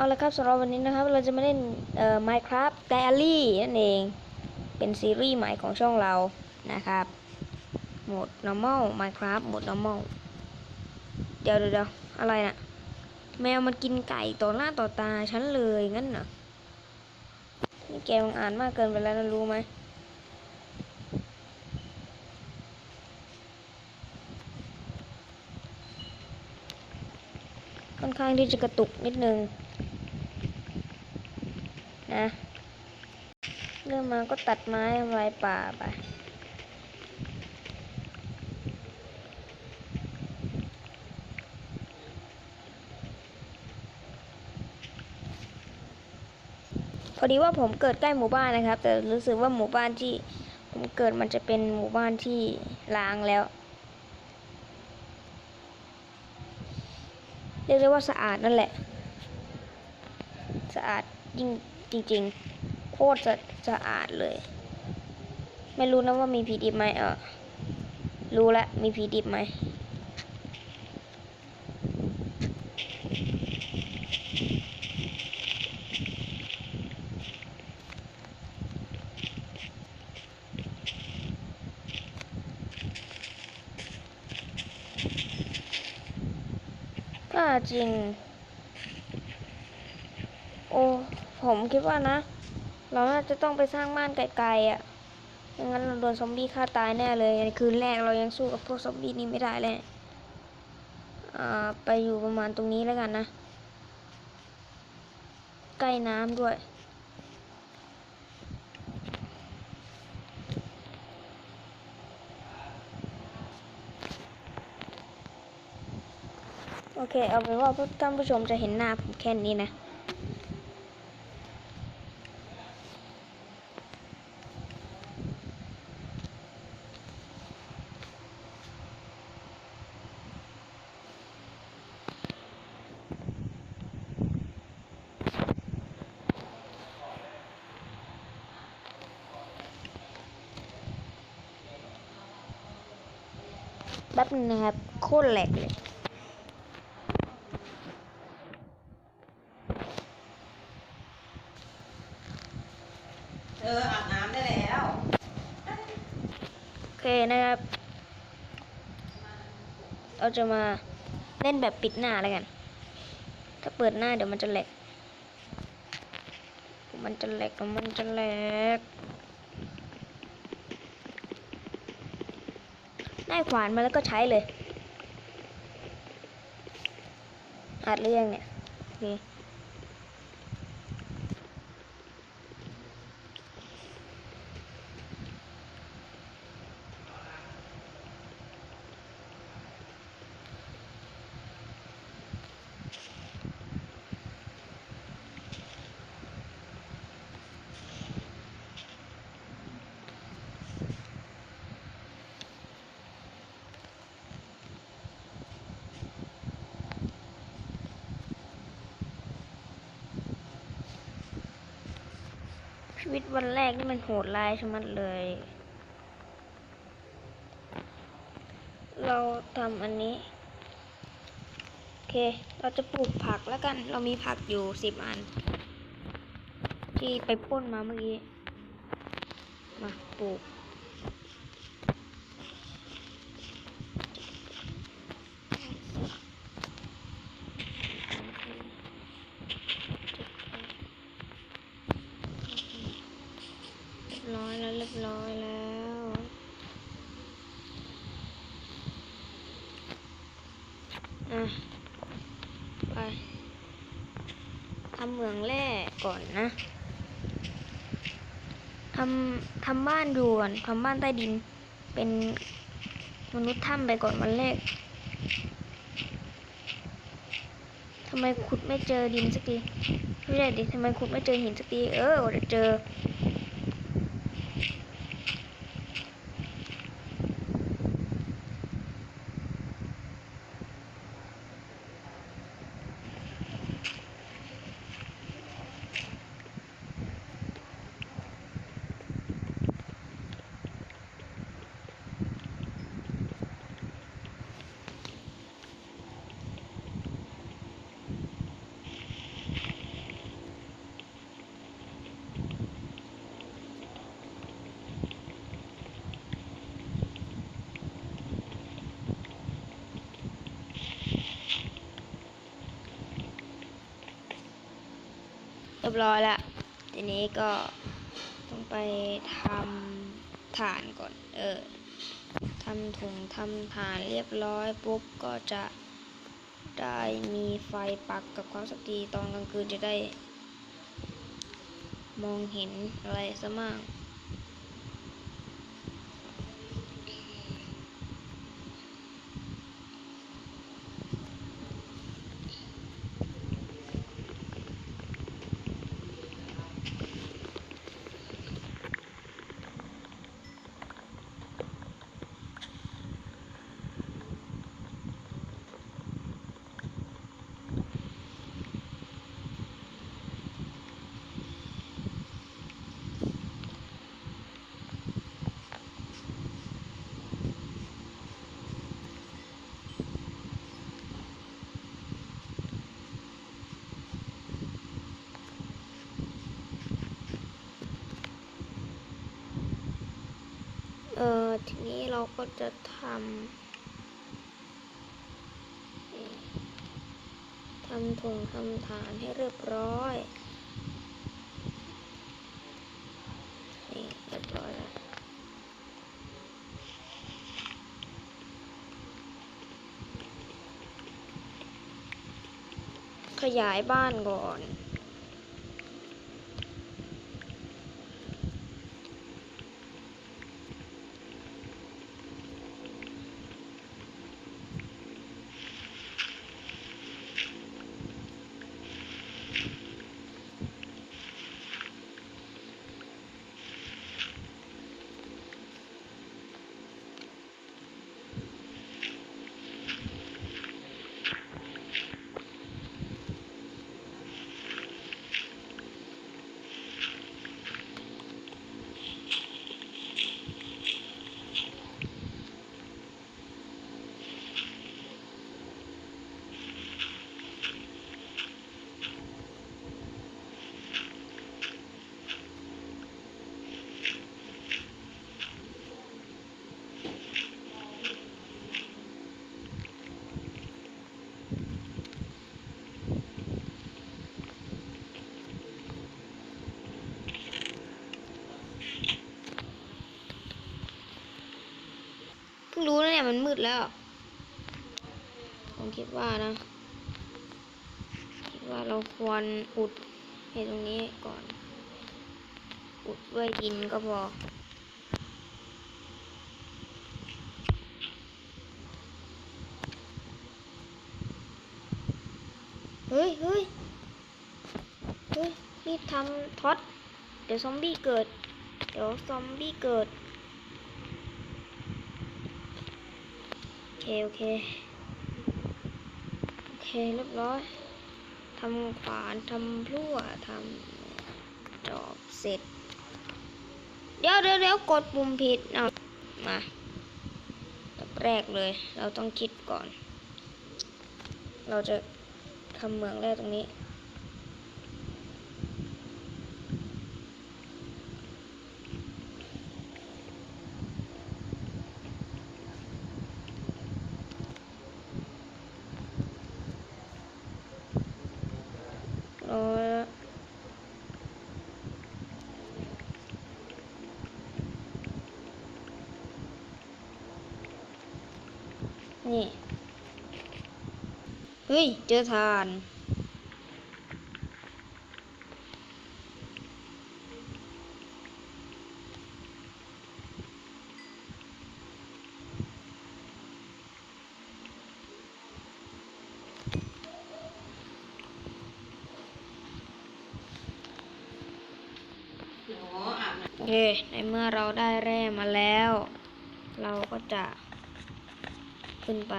เอาละครับสำหรับวันนี้นะครับ เราจะมาเล่นเอ่อ Minecraft Diary นั่นเอง เป็นซีรีส์ใหม่ของช่องเรานะครับ โหมด normal Minecraft โหมด normal เดี๋ยวเดี๋ยวอะไรนะแมวมันกินไก่ต่อหน้าต่อตาฉันเลยงั้นเหรอนี่แกมันอ่านมากเกินไปแล้วนะรู้ไหมค่อนข้างที่จะกระตุกนิดนึง นะเริ่มมาก็ตัดไม้ทำลายป่าไปพอดีว่าผมเกิดใกล้หมู่บ้านนะครับ แต่รู้สึกว่าหมู่บ้านที่ผมเกิดมันจะเป็นหมู่บ้านที่ล้างแล้วเรียกได้ว่าสะอาดนั่นแหละ สะอาดยิ่ง จริงๆ โคตรจะสะอาดเลย ไม่รู้นะว่ามีผีดิบไหมเออรู้ละมีผีดิบไหมก็จริง โอ้ ผมคิดว่านะ เราน่าจะต้องไปสร้างบ้านไกลๆอะไม่งั้นเราโดนซอมบี้ฆ่าตายแน่เลยในคืนแรกเรายังสู้กับพวกซอมบี้นี้ไม่ได้เลยอ่าไปอยู่ประมาณตรงนี้แล้วกันนะ ใกล้น้ำด้วยโอเค เอาเป็นว่าท่านผู้ชมจะเห็นหน้าผมแค่นี้นะ แป๊บนึงนะครับ โคตรแหลกเลยเอออาบน้ำได้แล้วโอเคนะครับ เราจะมาเล่นแบบปิดหน้าแล้วกัน ถ้าเปิดหน้าเดี๋ยวมันจะแหลก มันจะแหลกแล้วมันจะแหลก ได้ขวานมาแล้วก็ใช้เลยอัดเรื่องเนี่ยนี่ วิตวันแรกนี่มันโหดร้ายชะมัดเลย เราทำอันนี้ โอเค เราจะปลูกผักแล้วกัน เรามีผักอยู่สิบอัน ที่ไปปล้นมาเมื่อกี้ มาปลูก เรียบร้อยแล้วเรียบร้อยแล้ว อะ ไป ทำเหมืองแร่ก่อนนะทำทำบ้านดูก่อนทำบ้านใต้ดิน เป็นมนุษย์ถ้ำไปก่อนวันแรกทำไมขุดไม่เจอดินสักทีไม่ได้ดิทำไมขุดไม่เจอหินสักที เออเดี๋ยวเจอ รียบร้อยละทีนี้ก็ต้องไปทำฐานก่อน เออทำถุงทำฐานเรียบร้อยปุ๊บก็จะได้มีไฟปักกับความสักทีตอนกลางคืนจะได้ มองเห็นอะไรซะมาก เออ ทีนี้เราก็จะทำทำถุงทำฐานให้เรียบร้อย นี่เรียบร้อยแล้วขยายบ้านก่อน แล้ว ผมคิดว่านะ คิดว่าเราควรอุดให้ตรงนี้ก่อน อุดด้วยดินก็พอเฮ้ยเฮ้ยเฮ้ยรีบทำท็อต เดี๋ยวซอมบี้เกิด เดี๋ยวซอมบี้เกิด โอ เค โอเค โอเค เรียบร้อยทำขวานทำพลั่วทำจอบเสร็จ เดี๋ยวเดี๋ยวเดี๋ยวกดปุ่มผิดเอามาแรกเลย เราต้องคิดก่อน เราจะทำเหมืองแรกตรงนี้ ร้อยละ นี่ เฮ้ย เจอทานหนูอาบน้โอเค ในเมื่อเราได้แร่มาแล้ว เราก็จะ ขึ้นไป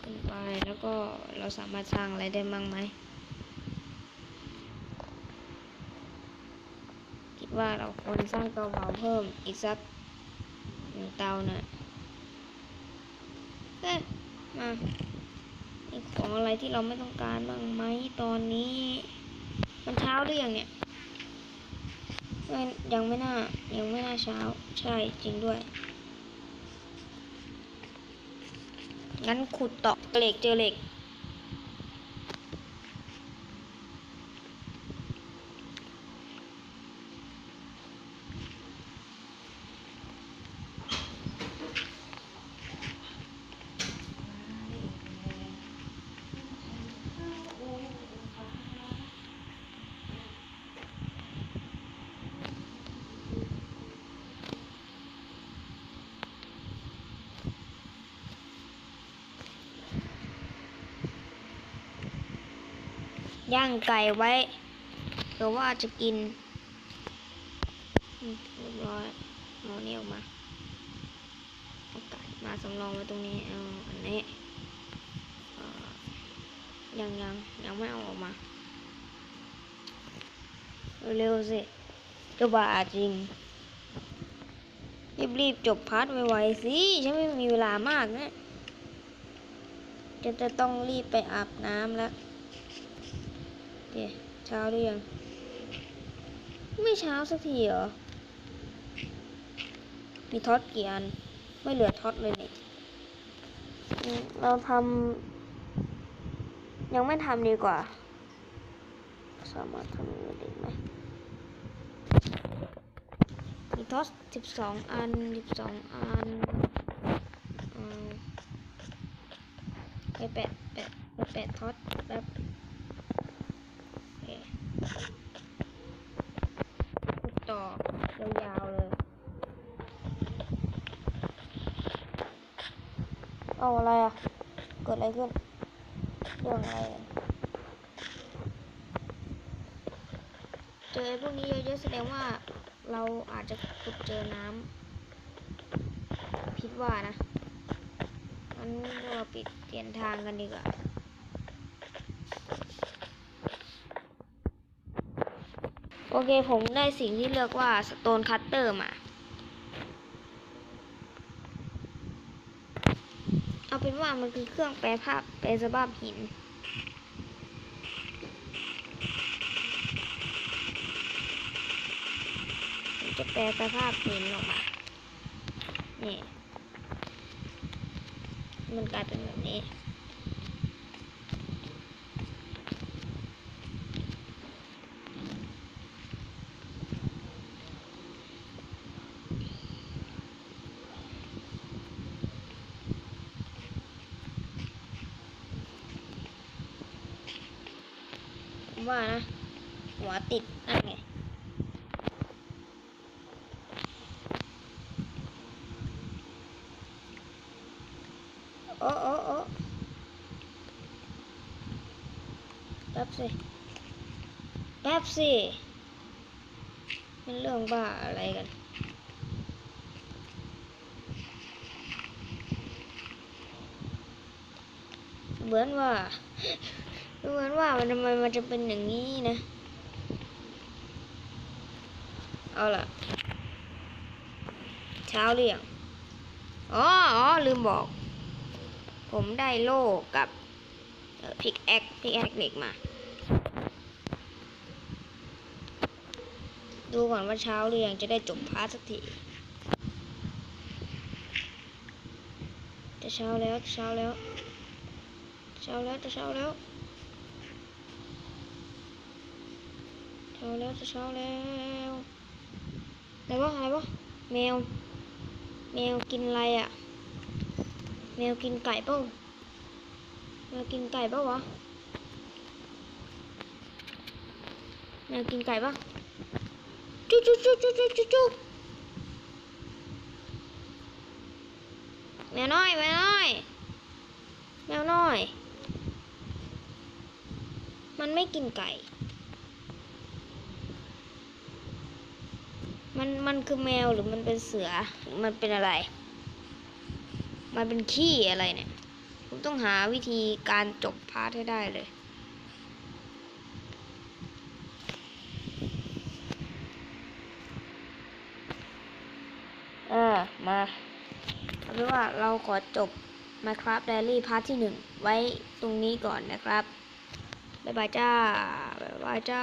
ขึ้นไปแล้วก็เราสามารถสร้างอะไรได้มั่งไหม คิดว่าเราควรสร้างเตาเผาเพิ่มอีกสักหนึ่งเตานะเฮ้ยมามีของอะไรที่เราไม่ต้องการบ้างไหมตอนนี้ มันเช้าหรือยังเนี่ยยังไม่น่า ยังไม่น่าเช้า ใช่จริงด้วย งั้นขุดต่อเหล็กเจอเหล็ก ย่างไก่ไว้เผื่อว่าจะกินเรียบร้อยเอาเนี่ออกมาเอาไก่มาสำรองไว้ตรงนี้เอาอันนี้ยังยังยังไม่เอาออกมา เร็วสิจะบาจริง รีบๆจบพาร์ทไวๆสิฉันไม่มีเวลามากนะจะจะต้องรีบไปอาบน้ำแล้ว เดี๋ยวเช้าหรือยัง ไม่เช้าสักทีเหรอ มีท็อตกี่อัน ไม่เหลือท็อตเลยนี่อืมเราทำยังไม่ทำดีกว่า สามารถทำอย่างอื่นได้ไหมมีทอสสิบสองอันสิบสองอันอืมไปแปะแปะไปแปะทอสแป๊บโอเคขุดต่อยาวๆเลย เอาอะไรอะ เกิดอะไรขึ้น เรื่องอะไร เจอพวกนี้เยอะๆแสดงว่าเราอาจจะขุดเจอน้ำพิดว่านะงั้นเราปิดเปลี่ยนทางกันดีกว่าโอเคผมได้สิ่งที่เรียกว่าสโตนคัตเตอร์มา เอาเป็ นว่ามันคือเครื่องแปรภาพแปรสภาพหิน จะแปลสภาพหินออกมานี่มันกลายเป็นแบบนี้ ว่านะ หัวติดนั่นไงโอ้โอ้โอ้แป๊บสิแป๊บสิมันเรื่องบ้าอะไรกันเหมือนว่า ดูเหมือนว่ามันทำไมมันจะเป็นอย่างนี้นะ เอาล่ะ เช้าหรือยังอ๋ออ๋อลืมบอก ผมได้โล่กับพิกแอคพิกแอคเหล็กมา ดูก่อนว่าเช้าหรือยังจะได้จบพาร์ทสักทีจะเช้าแล้วจะเช้าแล้วเช้าแล้วจะเช้าแล้ว ช้าแล้วจะเช้าแล้วอะไรวะอะไรวะแมว แมวกินอะไรอะ แมวกินไก่เปล่าแมวกินไก่เปล่าวะแมวกินไก่ปะจุ๊จุ๊จุ๊จุ๊จุ๊จุ๊จุ๊แมวน้อยแมวน้อยแมวน้อย มันไม่กินไก่ มันมันคือแมวหรือมันเป็นเสือหรือมันเป็นอะไร มันเป็นขี้อะไรเนี่ย ผมต้องหาวิธีการจบพาร์ทให้ได้เลยเออมาเอาเป็นว่าเราขอจบ Minecraft Diary พาร์ทที่หนึ่งไว้ตรงนี้ก่อนนะครับ บ๊ายบายจ้า บ๊ายบายจ้า